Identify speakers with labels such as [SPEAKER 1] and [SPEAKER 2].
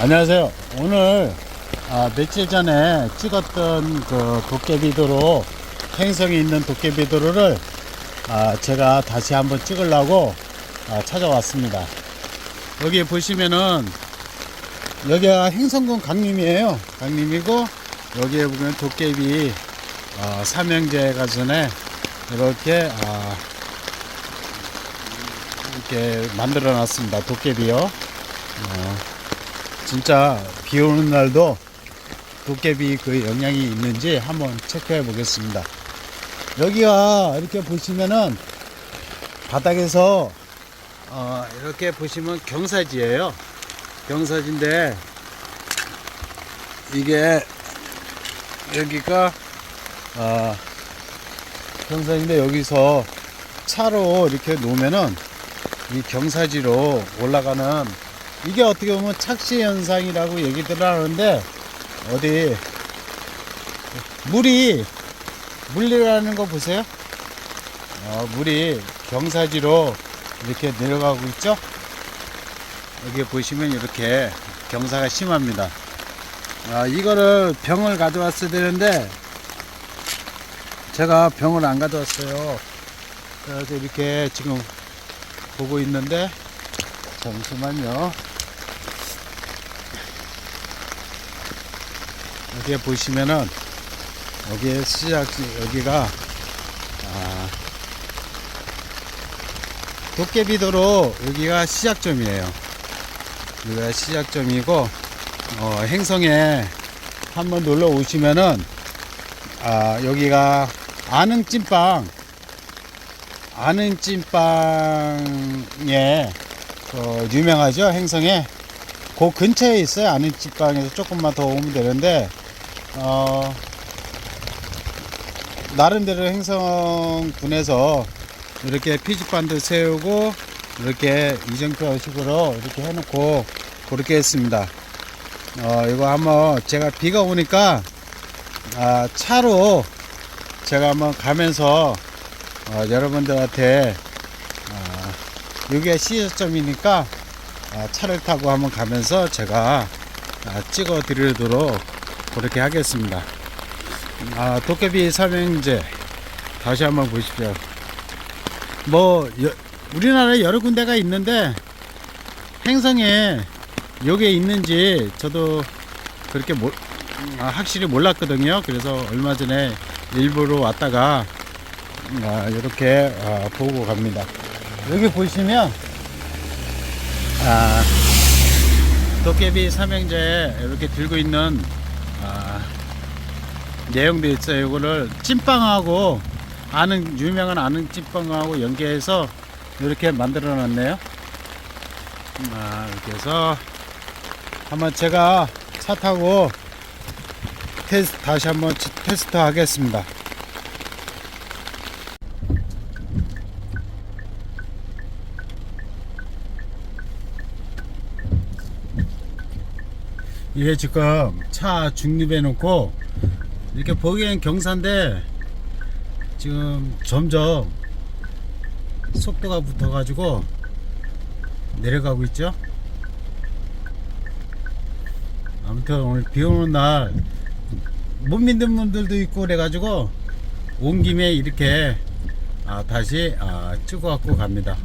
[SPEAKER 1] 안녕하세요. 오늘 아, 며칠 전에 찍었던 그 도깨비도로 행성이 있는 도깨비도로를 아, 제가 다시 한번 찍으려고 아, 찾아왔습니다. 여기 보시면은 여기가 행성군 강림이에요. 강림이고 여기에 보면 도깨비 어, 삼형제 가 전에 이렇게 아, 이렇게 만들어 놨습니다. 도깨비요. 어, 진짜 비 오는 날도 도깨비 그 영향이 있는지 한번 체크해 보겠습니다. 여기가 이렇게 보시면은 바닥에서 어, 이렇게 보시면 경사지예요. 경사지인데 이게 여기가 어, 경사지인데 여기서 차로 이렇게 놓으면은 이 경사지로 올라가는 이게 어떻게 보면 착시 현상이라고 얘기들 하는데 어디 물이 물이라는 거 보세요. 어, 물이 경사지로 이렇게 내려가고 있죠. 여기 보시면 이렇게 경사가 심합니다. 아, 이거를 병을 가져왔어야 되는데 제가 병을 안 가져왔어요. 그래서 이렇게 지금 보고 있는데 잠시만요. 여기에 보시면은 여기에 시작 여기가 아, 도깨비도로 여기가 시작점이에요. 여기가 시작점이고 어, 행성에 한번 놀러 오시면은 아, 여기가 아능찐빵 아능찐빵에 어, 유명하죠 행성에 그 근처에 있어요 아능찐빵에서 조금만 더 오면 되는데 어, 나름대로 행성군에서 이렇게 피지반도 세우고 이렇게 이정표 식으로 이렇게 해놓고 그렇게 했습니다. 어, 이거 한번 제가 비가 오니까 아, 차로 제가 한번 가면서 어, 여러분들한테 아, 여기가 시작점이니까 아, 차를 타고 한번 가면서 제가 아, 찍어 드리도록 그렇게 하겠습니다. 아, 도깨비 삼형제 다시 한번 보십시오. 뭐 여- 우리나라에 여러 군데가 있는데 행성에 여기에 있는지 저도 그렇게 모- 아, 확실히 몰랐거든요. 그래서 얼마 전에 일부러 왔다가 아, 이렇게 아, 보고 갑니다. 여기 보시면 아, 도깨비 삼형제 이렇게 들고 있는 아, 내용도 있어요. 이거를 찐빵하고 아는 유명한 아는 찐빵하고 연계해서 이렇게 만들어 놨네요. 아, 이렇게 해서 한번 제가 차 타고 테스트 다시 한번 치- 테스트 하겠습니다. 이게 지금 차 중립해 놓고 이렇게 보기엔 경사인데 지금 점점 속도가 붙어 가지고 내려가고 있죠? 아무튼 오늘 비 오는 날 못 믿는 분들도 있고 그래 가지고 온 김에 이렇게 아, 다시 아, 찍어 갖고 갑니다